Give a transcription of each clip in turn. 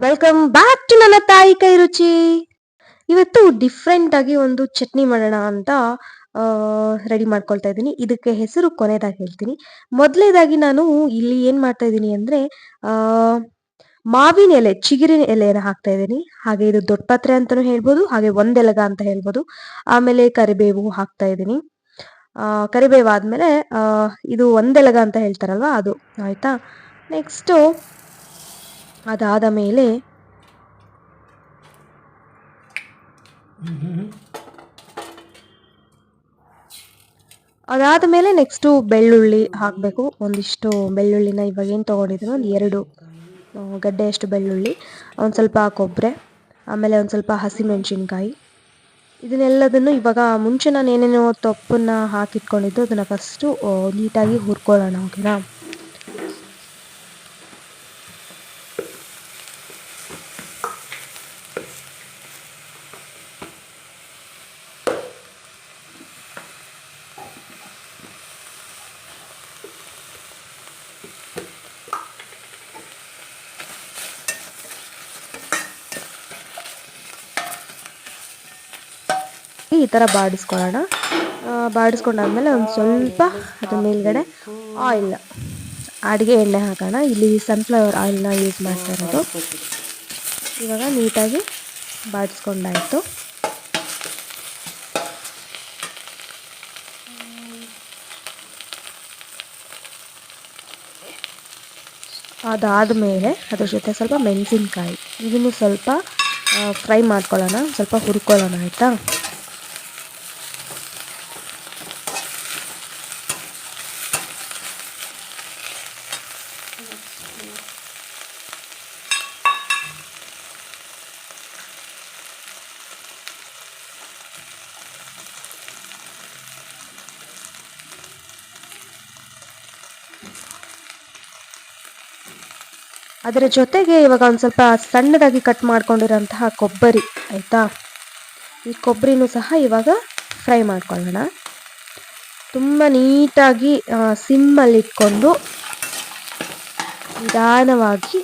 Welcome back to ನನ್ನ ತಾಯಿ ಕೈ ರುಚಿ ಇವತ್ತು ಡಿಫ್ರೆಂಟ್ ಆಗಿ ಒಂದು ಚಟ್ನಿ ಮಾಡೋಣ ಅಂತ ರೆಡಿ ಮಾಡ್ಕೊಳ್ತಾ ಇದ್ದೀನಿ. ಇದಕ್ಕೆ ಹೆಸರು ಕೊನೆದಾಗಿ ಹೇಳ್ತೀನಿ. ಮೊದಲೇದಾಗಿ ನಾನು ಇಲ್ಲಿ ಏನ್ ಮಾಡ್ತಾ ಇದ್ದೀನಿ ಅಂದ್ರೆ, ಆ, ಮಾವಿನ ಎಲೆ, ಚಿಗುರಿನ ಎಲೆಯನ್ನು ಹಾಕ್ತಾ ಇದ್ದೀನಿ. ಹಾಗೆ ಇದು ದೊಡ್ಡ ಪಾತ್ರೆ ಅಂತಾನೂ ಹೇಳ್ಬೋದು, ಹಾಗೆ ಒಂದೆಲಗ ಅಂತ ಹೇಳ್ಬೋದು. ಆಮೇಲೆ ಕರಿಬೇವು ಹಾಕ್ತಾ ಇದ್ದೀನಿ. ಕರಿಬೇವು ಆದಮೇಲೆ ಇದು ಒಂದೆಲಗ ಅಂತ ಹೇಳ್ತಾರಲ್ವಾ ಅದು, ಆಯ್ತಾ? ನೆಕ್ಸ್ಟು ಅದಾದ ಮೇಲೆ ಅದಾದ ಮೇಲೆ ನೆಕ್ಸ್ಟು ಬೆಳ್ಳುಳ್ಳಿ ಹಾಕಬೇಕು. ಒಂದಿಷ್ಟು ಬೆಳ್ಳುಳ್ಳಿನ ಇವಾಗ ಏನು ತೊಗೊಂಡಿದ್ರು ಒಂದು ಎರಡು. ಗಡ್ಡೆಯಷ್ಟು ಬೆಳ್ಳುಳ್ಳಿ, ಒಂದು ಸ್ವಲ್ಪ ಕೊಬ್ಬರಿ ಆಮೇಲೆ ಒಂದು ಸ್ವಲ್ಪ ಹಸಿಮೆಣಸಿನ್ಕಾಯಿ. ಇದನ್ನೆಲ್ಲದನ್ನು ಇವಾಗ ಮುಂಚೆ ನಾನು ಏನೇನೋ ತಪ್ಪನ್ನು ಹಾಕಿಟ್ಕೊಂಡಿದ್ದು ಅದನ್ನು ಫಸ್ಟು ನೀಟಾಗಿ ಹುರ್ಕೊಳ್ಳೋಣ ಓಕೆನಾ ಈ ಥರ ಬಾಡಿಸ್ಕೊಳ್ಳೋಣ. ಬಾಡಿಸ್ಕೊಂಡಾದ್ಮೇಲೆ ಒಂದು ಸ್ವಲ್ಪ ಅದ್ರ ಮೇಲ್ಗಡೆ ಆಯಿಲ್ ಅಡುಗೆ ಎಣ್ಣೆ ಹಾಕೋಣ. ಇಲ್ಲಿ ಸನ್ಫ್ಲವರ್ ಆಯಿಲ್ನ ಯೂಸ್ ಮಾಡ್ತಾ ಇರೋದು. ಇವಾಗ ನೀಟಾಗಿ ಬಾಡಿಸ್ಕೊಂಡಾಯಿತು. ಅದಾದ ಮೇಲೆ ಅದ್ರ ಜೊತೆ ಸ್ವಲ್ಪ ಮೆಣಸಿನ್ಕಾಯಿ. ಇದನ್ನು ಸ್ವಲ್ಪ ಫ್ರೈ ಮಾಡ್ಕೊಳ್ಳೋಣ. ಸ್ವಲ್ಪ ಹುರ್ಕೊಳ್ಳೋಣ, ಆಯಿತಾ? ಅದರ ಜೊತೆಗೆ ಇವಾಗ ಒಂದು ಸ್ವಲ್ಪ ಸಣ್ಣದಾಗಿ ಕಟ್ ಮಾಡ್ಕೊಂಡಿರೋಂತಹ ಕೊಬ್ಬರಿ, ಆಯಿತಾ? ಈ ಕೊಬ್ಬರಿನೂ ಸಹ ಇವಾಗ ಫ್ರೈ ಮಾಡ್ಕೊಳ್ಳೋಣ. ತುಂಬ ನೀಟಾಗಿ ಸಿಮ್ಮಲ್ಲಿ ಇಟ್ಕೊಂಡು ನಿಧಾನವಾಗಿ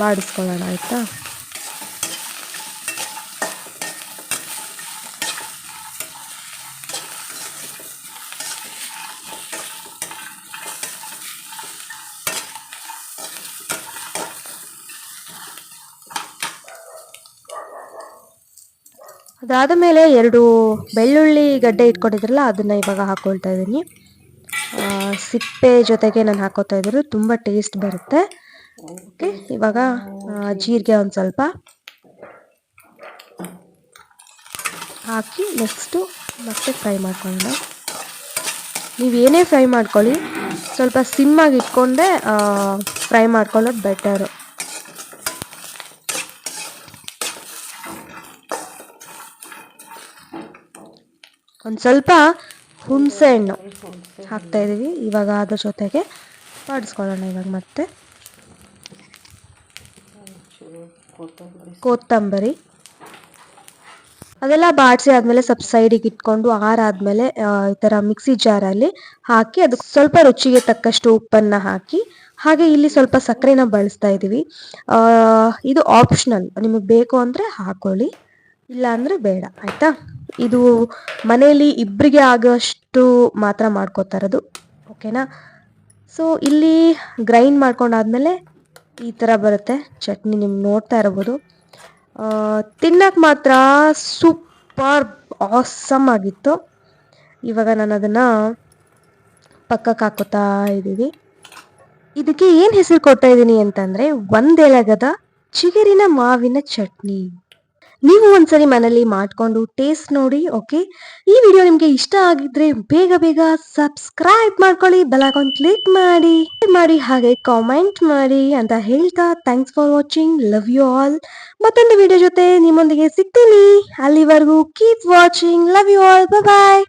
ಬಾಡಿಸ್ಕೊಳ್ಳೋಣ ಆಯಿತಾ? ಅದಾದ ಮೇಲೆ ಎರಡು ಬೆಳ್ಳುಳ್ಳಿ ಗಡ್ಡೆ ಇಟ್ಕೊಂಡಿದ್ರಲ್ಲ ಅದನ್ನು ಇವಾಗ ಹಾಕ್ಕೊಳ್ತಾ ಇದ್ದೀನಿ. ಸಿಪ್ಪೆ ಜೊತೆಗೆ ನಾನು ಹಾಕೋತಾ ಇದ್ರು ತುಂಬ ಟೇಸ್ಟ್ ಬರುತ್ತೆ. ಓಕೆ ಇವಾಗ ಜೀರಿಗೆ ಒಂದು ಸ್ವಲ್ಪ ಹಾಕಿ ನೆಕ್ಸ್ಟು ಮತ್ತೆ ಫ್ರೈ ಮಾಡ್ಕೊಳ್ಳೋಣ. ನೀವು ಏನೇ ಫ್ರೈ ಮಾಡ್ಕೊಳ್ಳಿ, ಸ್ವಲ್ಪ ಸಿಮ್ಮಾಗಿ ಇಟ್ಕೊಂಡೆ ಫ್ರೈ ಮಾಡ್ಕೊಳ್ಳೋದು ಬೆಟರು ಒಂದು ಸ್ವಲ್ಪ ಹುಣಸೆ ಹಣ್ಣು ಹಾಕ್ತಾ ಇದ್ದೀವಿ ಇವಾಗ ಅದ್ರ ಜೊತೆಗೆ ಬಾಡಿಸ್ಕೊಳ್ಳೋಣ ಇವಾಗ ಮತ್ತೆ. ಕೊತ್ತಂಬರಿ. ಅದೆಲ್ಲ ಬಾಡಿಸಿ ಆದ್ಮೇಲೆ ಸ್ವಲ್ಪ ಸೈಡಿಗೆ ಇಟ್ಕೊಂಡು ಆರಾದ್ಮೇಲೆ ಈ ಥರ ಮಿಕ್ಸಿ ಜಾರಲ್ಲಿ ಹಾಕಿ ಅದಕ್ಕೆ ಸ್ವಲ್ಪ ರುಚಿಗೆ ತಕ್ಕಷ್ಟು ಉಪ್ಪನ್ನ ಹಾಕಿ, ಹಾಗೆ ಇಲ್ಲಿ ಸ್ವಲ್ಪ ಸಕ್ಕರೆನ ಬಳಸ್ತಾ ಇದ್ದೀವಿ. ಇದು ಆಪ್ಷನಲ್. ನಿಮಗೆ ಬೇಕು ಅಂದರೆ ಹಾಕೊಳ್ಳಿ. ಇಲ್ಲ ಅಂದರೆ ಬೇಡ, ಆಯಿತಾ? ಇದು ಮನೆಯಲ್ಲಿ ಇಬ್ಬರಿಗೆ ಆಗೋಷ್ಟು ಮಾತ್ರ ಮಾಡ್ಕೋತಾ ಇರೋದು, ಓಕೆನಾ? ಸೊ ಇಲ್ಲಿ ಗ್ರೈಂಡ್ ಮಾಡ್ಕೊಂಡಾದ್ಮೇಲೆ ಈ ಥರ ಬರುತ್ತೆ, ಚಟ್ನಿ ನಿಮ್ಗೆ ನೋಡ್ತಾ ಇರ್ಬೋದು. ತಿನ್ನಕ್ಕೆ ಮಾತ್ರ ಸೂಪರ್ ಆಸಮ್ ಆಗಿತ್ತು. ಇವಾಗ ನಾನು ಅದನ್ನು ಪಕ್ಕಕ್ಕೆ ಹಾಕೋತಾ ಇದ್ದೀವಿ. ಇದಕ್ಕೆ ಏನು ಹೆಸರು ಕೊಡ್ತಾ ಇದ್ದೀನಿ ಅಂತಂದರೆ, ಒಂದೆಲಗದ ಚಿಗರಿನ ಮಾವಿನ ಚಟ್ನಿ. ನೀವು ಒಂದ್ಸರಿ ಮನೇಲಿ ಮಾಡ್ಕೊಂಡು ಟೇಸ್ಟ್ ನೋಡಿ ಓಕೆ ಈ ವಿಡಿಯೋ ನಿಮಗೆ ಇಷ್ಟ ಆಗಿದ್ರೆ ಬೇಗ ಬೇಗ ಸಬ್ಸ್ಕ್ರೈಬ್ ಮಾಡ್ಕೊಳ್ಳಿ ಬೆಲ್ ಐಕಾನ್ ಕ್ಲಿಕ್ ಮಾಡಿ ಮಾಡಿ, ಹಾಗೆ ಕಾಮೆಂಟ್ ಮಾಡಿ ಅಂತ ಹೇಳ್ತಾ thanks for watching love you all ಮತ್ತೊಂದು ವಿಡಿಯೋ ಜೊತೆ ನಿಮ್ಮೊಂದಿಗೆ ಸಿಗ್ತೀನಿ. ಅಲ್ಲಿವರೆಗೂ keep watching love you all bye